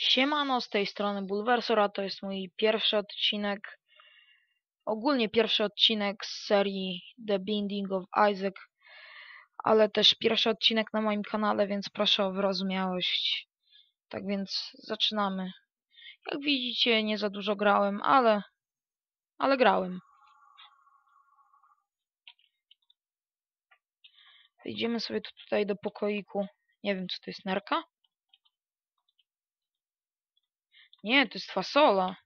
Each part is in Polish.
Siemano, z tej strony Bulwersora, to jest mój pierwszy odcinek, ogólnie pierwszy odcinek z serii The Binding of Isaac, ale też pierwszy odcinek na moim kanale, więc proszę o wyrozumiałość. Tak więc zaczynamy. Jak widzicie, nie za dużo grałem, ale, ale grałem. Wejdziemy sobie tu- tutaj do pokoiku. Nie wiem, co to jest nerka? Nie, to jest fasola.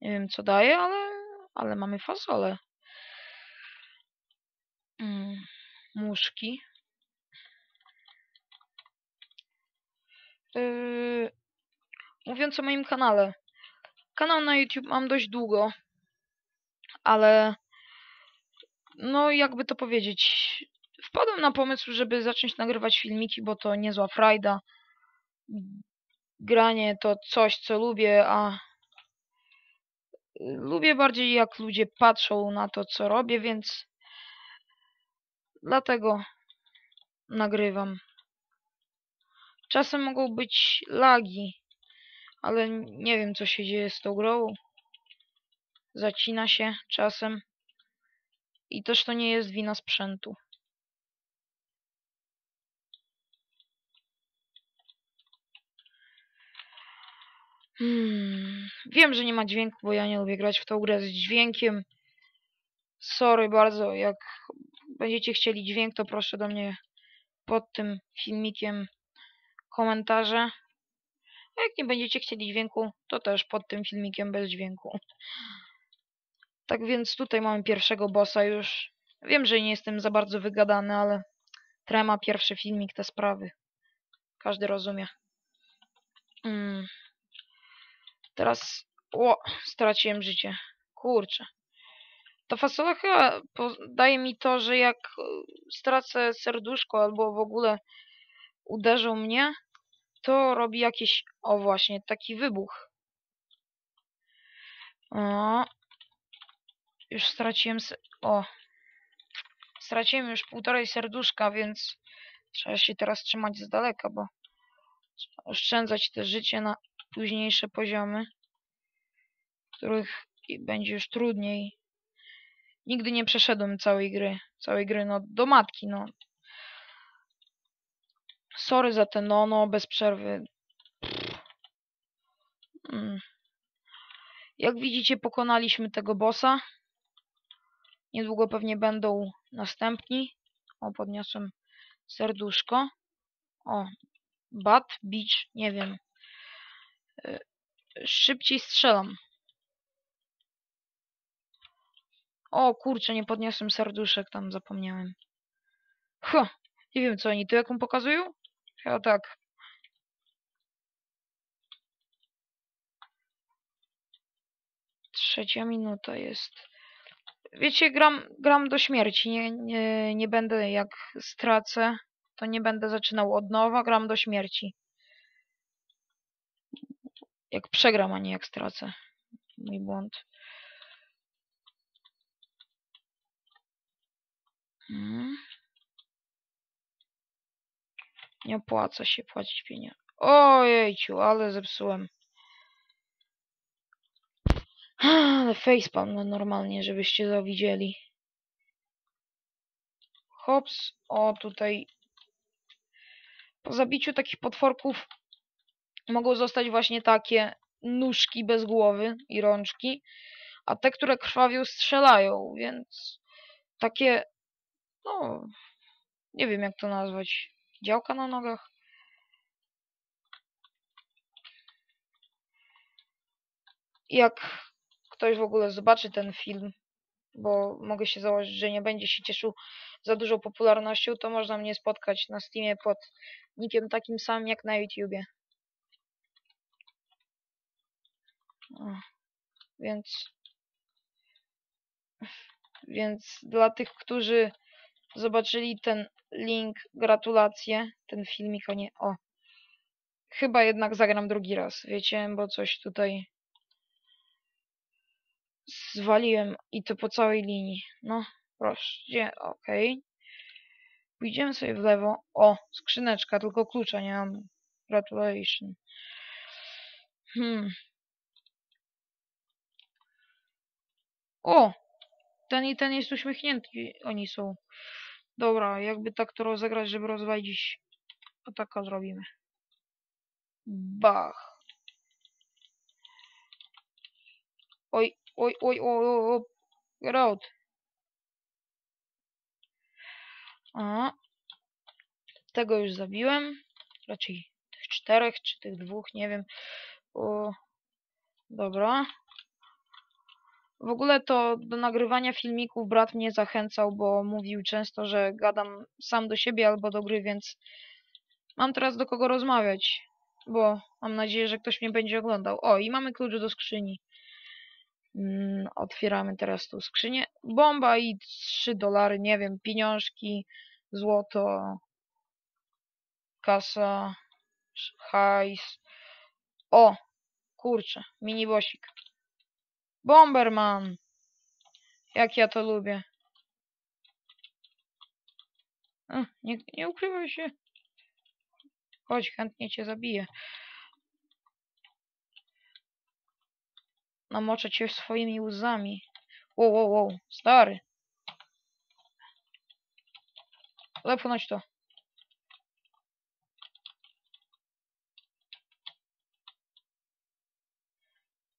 Nie wiem co daje, ale, ale mamy fasolę. Mm, muszki. Yy, mówiąc o moim kanale. Kanał na YouTube mam dość długo, ale no jakby to powiedzieć, wpadłem na pomysł, żeby zacząć nagrywać filmiki, bo to niezła frajda. Granie to coś, co lubię, a lubię bardziej jak ludzie patrzą na to, co robię, więc dlatego nagrywam. Czasem mogą być lagi, ale nie wiem, co się dzieje z tą grą. Zacina się czasem. I też to nie jest wina sprzętu. Hmm. Wiem, że nie ma dźwięku, bo ja nie lubię grać w tą grę z dźwiękiem. Sorry bardzo, jak będziecie chcieli dźwięk, to proszę do mnie pod tym filmikiem komentarze. A jak nie będziecie chcieli dźwięku, to też pod tym filmikiem bez dźwięku. Tak więc tutaj mamy pierwszego bossa już. Wiem, że nie jestem za bardzo wygadany, ale trema pierwszy filmik te sprawy. Każdy rozumie. Mm. Teraz... O, straciłem życie. Kurczę. Ta fasola chyba daje mi to, że jak e, stracę serduszko albo w ogóle uderzą mnie, to robi jakiś... O właśnie, taki wybuch. O. Już straciłem... O. Straciłem już półtorej serduszka, więc trzeba się teraz trzymać z daleka, bo oszczędzać te życie na późniejsze poziomy, których będzie już trudniej. Nigdy nie przeszedłem całej gry. Całej gry, no do matki, no. Sorry za ten no, no, bez przerwy. Mm. Jak widzicie, pokonaliśmy tego bossa. Niedługo pewnie będą następni. O, podniosłem serduszko. O, bat, beach, nie wiem. Szybciej strzelam. O, kurczę, nie podniosłem serduszek, tam zapomniałem. Huh, nie wiem co oni tu jaką pokazują? Chyba tak. Trzecia minuta jest. Wiecie, gram, gram do śmierci. Nie, nie, nie będę jak stracę, to nie będę zaczynał od nowa. Gram do śmierci. Jak przegram, a nie jak stracę. Mój błąd. Mm. Nie opłaca się płacić pieniędzy. Ojejciu, ale zepsułem. Ale facepalm no normalnie, żebyście to widzieli. Hops. O, tutaj. Po zabiciu takich potworków mogą zostać właśnie takie nóżki bez głowy i rączki, a te, które krwawią, strzelają, więc takie, no, nie wiem jak to nazwać, działka na nogach. Jak ktoś w ogóle zobaczy ten film, bo mogę się założyć, że nie będzie się cieszył za dużą popularnością, to można mnie spotkać na Steamie pod nickiem takim samym jak na YouTubie. O, Więc więc dla tych, którzy zobaczyli ten link, gratulacje, ten filmik, o nie, o. Chyba jednak zagram drugi raz, wiecie, bo coś tutaj zwaliłem i to po całej linii. No, proszę, okej. Pójdziemy sobie w lewo. O, skrzyneczka, tylko klucza nie mam. Gratulation. Hmm. O! Ten i ten jest uśmiechnięty. Oni są. Dobra, jakby tak to rozegrać, żeby rozwalić. Ataka zrobimy. Bach. Oj, oj, oj, oj, oj, oj. Get out. A. Tego już zabiłem. Raczej tych czterech, czy tych dwóch, nie wiem. O. Dobra. W ogóle to do nagrywania filmików brat mnie zachęcał, bo mówił często, że gadam sam do siebie albo do gry, więc mam teraz do kogo rozmawiać, bo mam nadzieję, że ktoś mnie będzie oglądał. O, i mamy klucz do skrzyni. Mm, otwieramy teraz tą skrzynię. Bomba i 3 dolary, nie wiem, pieniążki, złoto, kasa, hajs. O, kurczę, mini bosik. Bomberman! Jak ja to lubię. Ech, nie, nie ukrywaj się. Chodź, chętnie cię zabiję. Namoczę cię swoimi łzami. Wow, wow, wow, stary. Lepnąć to.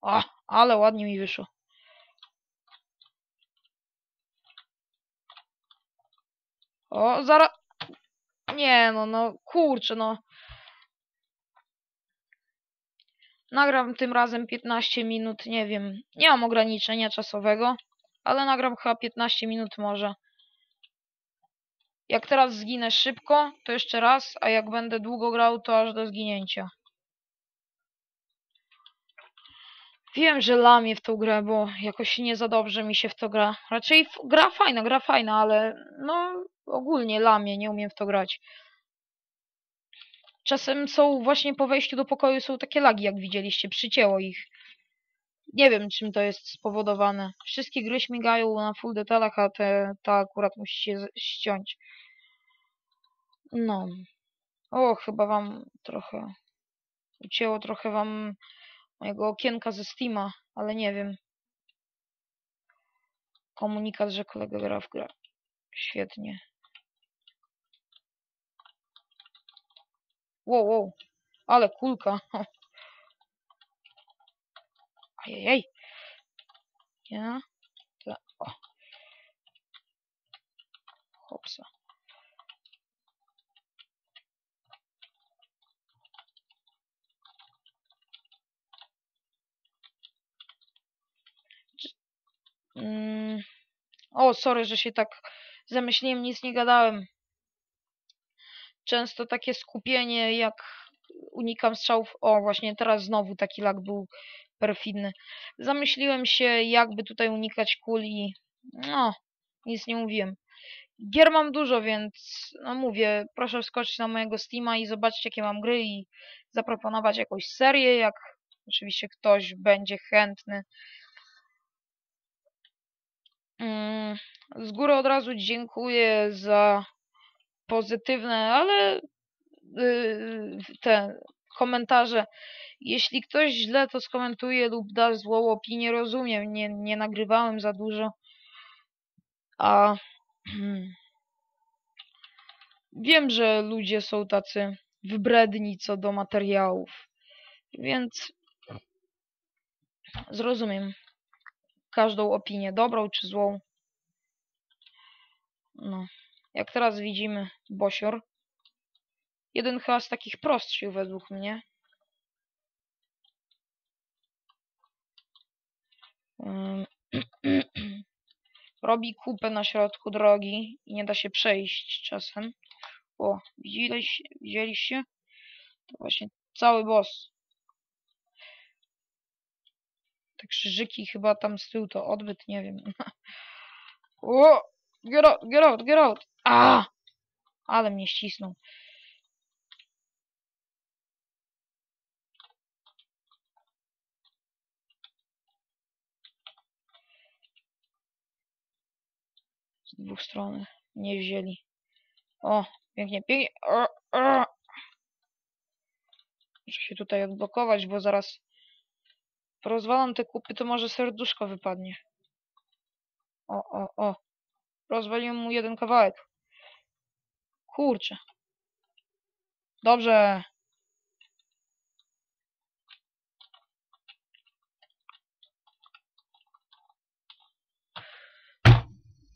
A, ale ładnie mi wyszło. O, zaraz. Nie, no, no, kurczę, no. Nagram tym razem 15 minut, nie wiem. Nie mam ograniczenia czasowego, ale nagram chyba 15 minut może. Jak teraz zginę szybko, to jeszcze raz, a jak będę długo grał, to aż do zginięcia. Wiem, że lamię w tą grę, bo jakoś nie za dobrze mi się w to gra. Raczej gra fajna, gra fajna, ale no ogólnie lamię, nie umiem w to grać. Czasem są właśnie po wejściu do pokoju są takie lagi, jak widzieliście, przycięło ich. Nie wiem, czym to jest spowodowane. Wszystkie gry śmigają na full detalach, a te, ta akurat musi się ściąć. No. O, chyba wam trochę... Ucięło trochę wam mojego okienka ze Steama, ale nie wiem. Komunikat, że kolega gra w grę. Świetnie. Wow, wow. Ale kulka. Ajajaj. Ja. Ta. O. Hopsa. Mm. O, sorry, że się tak zamyśliłem, nic nie gadałem. Często takie skupienie, jak unikam strzałów. O, właśnie teraz znowu taki lag był perfidny. Zamyśliłem się, jakby tutaj unikać kuli. No, nic nie mówiłem. Gier mam dużo, więc no mówię, proszę wskoczyć na mojego Steama i zobaczyć jakie mam gry i zaproponować jakąś serię, jak oczywiście ktoś będzie chętny. Mm, z góry od razu dziękuję za pozytywne, ale yy, te komentarze. Jeśli ktoś źle to skomentuje lub da złą opinię, rozumiem, nie, nie nagrywałem za dużo. A wiem, że ludzie są tacy wybredni co do materiałów, więc zrozumiem każdą opinię, dobrą czy złą. No, jak teraz widzimy, Bosior. Jeden chyba z takich prostszych według mnie. Robi kupę na środku drogi i nie da się przejść czasem. O, widzieliście? widzieliście? To właśnie cały boss. Te krzyżyki chyba tam z tyłu to odbyt, nie wiem. o! Get out, get out, get out! A! Ale mnie ścisnął. Z dwóch stron nie wzięli. O, pięknie, pięknie. Muszę się tutaj odblokować, bo zaraz porozwalam te kupy, to może serduszko wypadnie. O, o, o. Rozwaliłem mu jeden kawałek. Kurczę. Dobrze.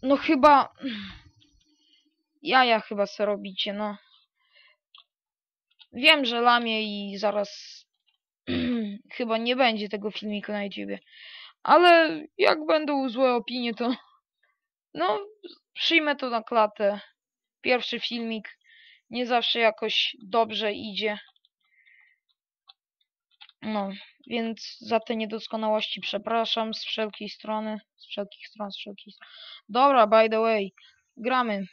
No chyba... Jaja chyba se robicie, no. Wiem, że lamię i zaraz chyba nie będzie tego filmiku na YouTubie. Ale jak będą złe opinie, to no przyjmę to na klatę. Pierwszy filmik nie zawsze jakoś dobrze idzie. No, więc za te niedoskonałości przepraszam z wszelkiej strony, z wszelkich stron, z wszelkich stron. Dobra, by the way, gramy.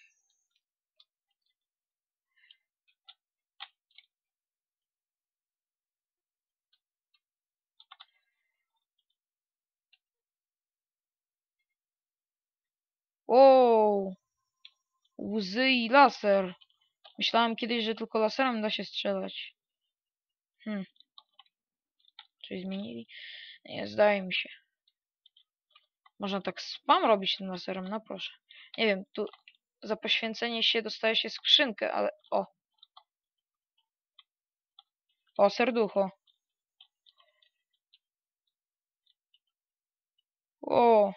Wow. Łzy i laser. Myślałem kiedyś, że tylko laserem da się strzelać. Hmm. Coś zmienili? Nie, zdaje mi się. Można tak spam robić tym laserem, no proszę. Nie wiem, tu za poświęcenie się dostaje się skrzynkę, ale o. O, serducho. O.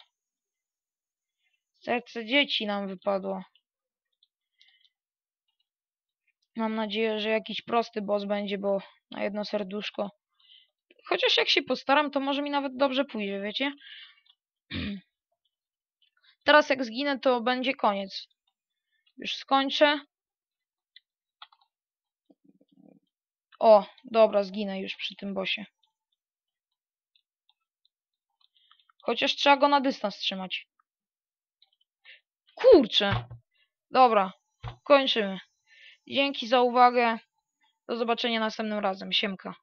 Serce dzieci nam wypadło. Mam nadzieję, że jakiś prosty boss będzie, bo na jedno serduszko. Chociaż jak się postaram, to może mi nawet dobrze pójdzie, wiecie? Teraz jak zginę, to będzie koniec. Już skończę. O, dobra, zginę już przy tym bosie. Chociaż trzeba go na dystans trzymać. Kurczę. Dobra, kończymy. Dzięki za uwagę. Do zobaczenia następnym razem. Siemka.